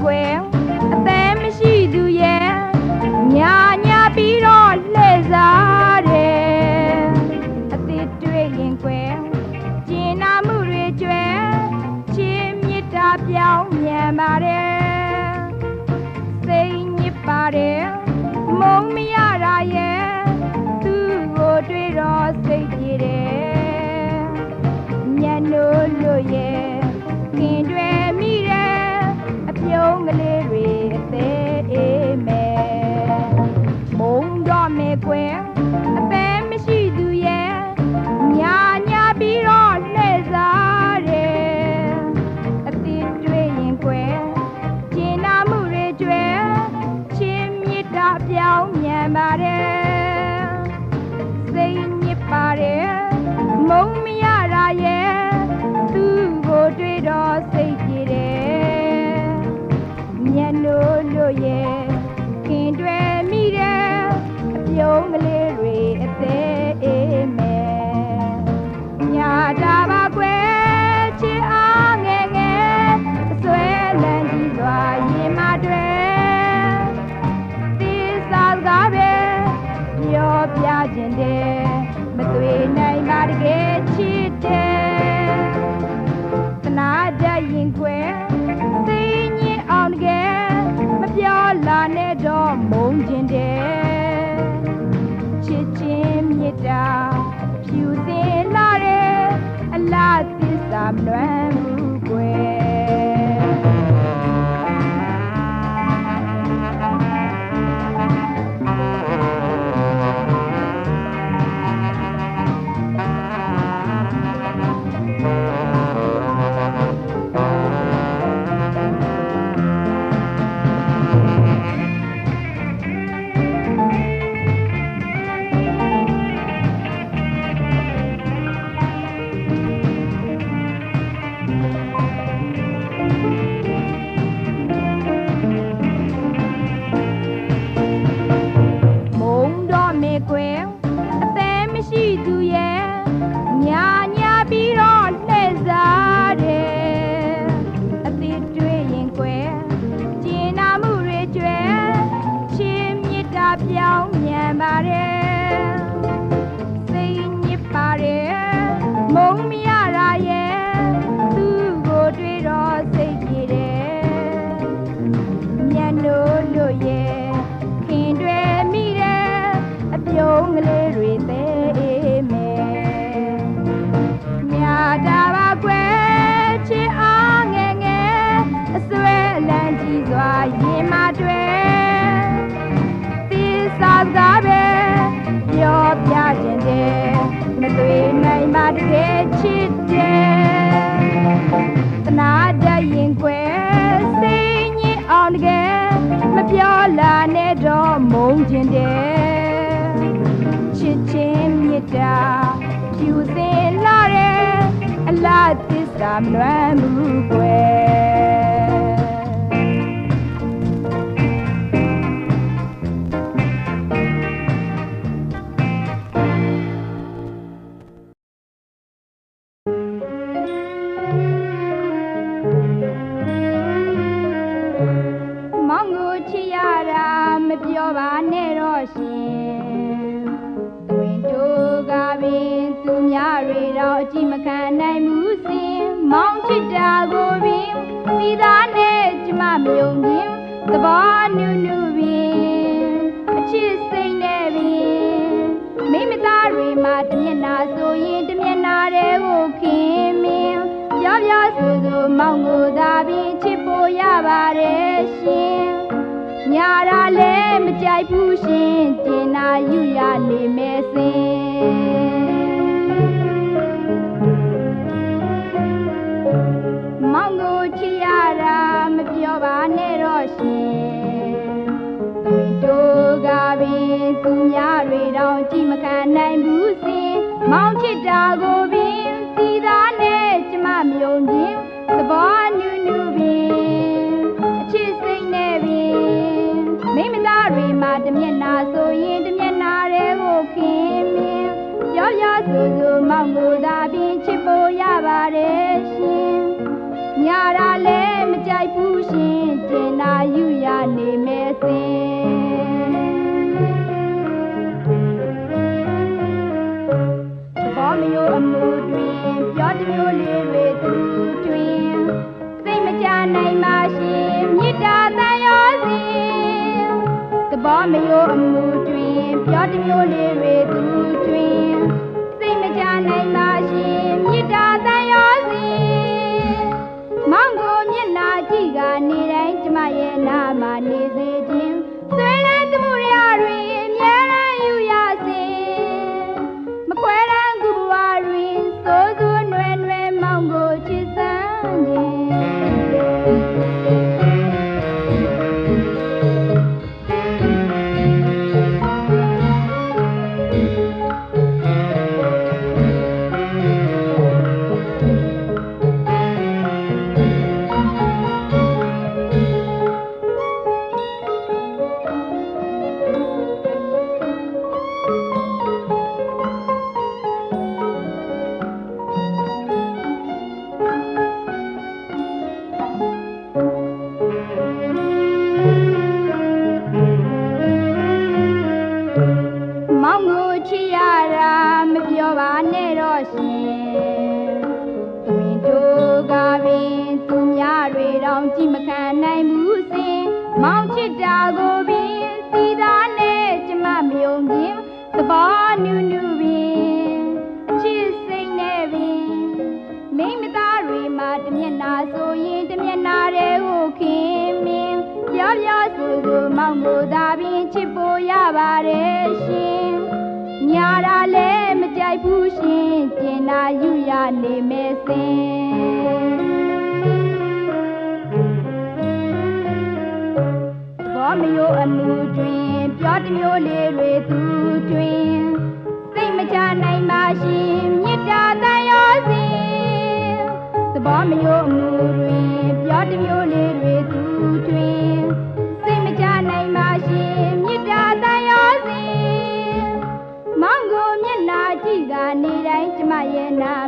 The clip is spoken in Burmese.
ခွဲအသက်မရှိသူရဲ့ညာညာပြီးတော့လှည့်စားတယ်အသစ်တွေ့ရင်ခွဲကျင်နာမှုတွေကျွဲချင်းမြစ်တာပြောင်းမြန်ပါတယ် မျက်နှိုးလို့ရဲ့ခင်တွေမိတယ်အပြုံးကလေးတွေအသေးအေးမယ်ညာတာပါကွယ်ချစ်အားငယ်ငယ်အစွဲလန်းကြီးစွာရင်မတွေသစ္စာစကားပဲပြောပြခြင်းတယ်မသွေနိုင်ပါတကယ်ချစ်တယ်သနာတတ်ရင်ခွဲသိ ကြီးစွာရင်မတွေသစ္စာစကားပဲပြောပြခြင်းတယ်မသွေနိုင်ပါတကယ်ချစ်တယ်သနာတတ်ရင်ကွယ်စိတ်ညစ်အောင်တကယ်မပြောလာနဲ့တော့မုန်းခြင်းတယ်ချစ်ချင်းမြတ်တာဖြူစင်လာတယ်အလားသစ္စာမလွမ်းဘူးကွယ် တာကိုပင်မိသားနဲ့ကျမမယုံခြင်းသဘောနုနုပင်အချစ်စိတ်နဲ့ပင်မိမသားတွေမှာတမျက်နာဆိုရင်တမျက်နာတဲ့ကိုခင်မင်းပြောပြောဆိုဆိုမောင်ကိုသာပင်ချစ်ဖို့ရပါတယ်ရှင်ညာရာလည်းမကြိုက်ဘူးရှင်ကျင်နာယူရလိမ့်မယ်စင် ရ ရဲ့နာမနေစေခြင်းဆွေလန်းသမှုရတွင်အမြဲတမ်းယူရစဉ်မကွဲတမ်းသူဘဝတွင်စိုးစိုးနွယ်နွယ်မောင်ကိုချစ်စမ်းခြင်း ကြည့်မခံနိုင်ဘူးစင်မောင်ချစ်တာကိုပင်စီသားနဲ့ကျမမယုံခြင်းသဘောနူးနူးပင်အချစ်စိတ်နဲ့ပင်မိမသားတွေမှာတစ်မျက်နာဆိုရင်တစ်မျက်နာတည်းကိုခင်မင်းပြောပြောဆိုဆိုမောင်ကိုသာပင်ချစ်ဖို့ရပါတယ်ရှင်ညာတာလည်းမကြိုက်ဘူးရှင်ကျင်နာယူရနေမယ်စင် လေးတွေသူတွင်စိတ်မချနိုင်ပါရှင်မေတ္တာတန်ရောစဉ်သဘောမျိုးအမှုတွင်ပြောတစ်မျိုးလေးတွေသူတွင်စိတ်မချနိုင်ပါရှင်မေတ္တာတန်ရောစဉ်မောင်ကိုမျက်နာကြည့်ကနေတိုင်းကျမရဲ့နာမ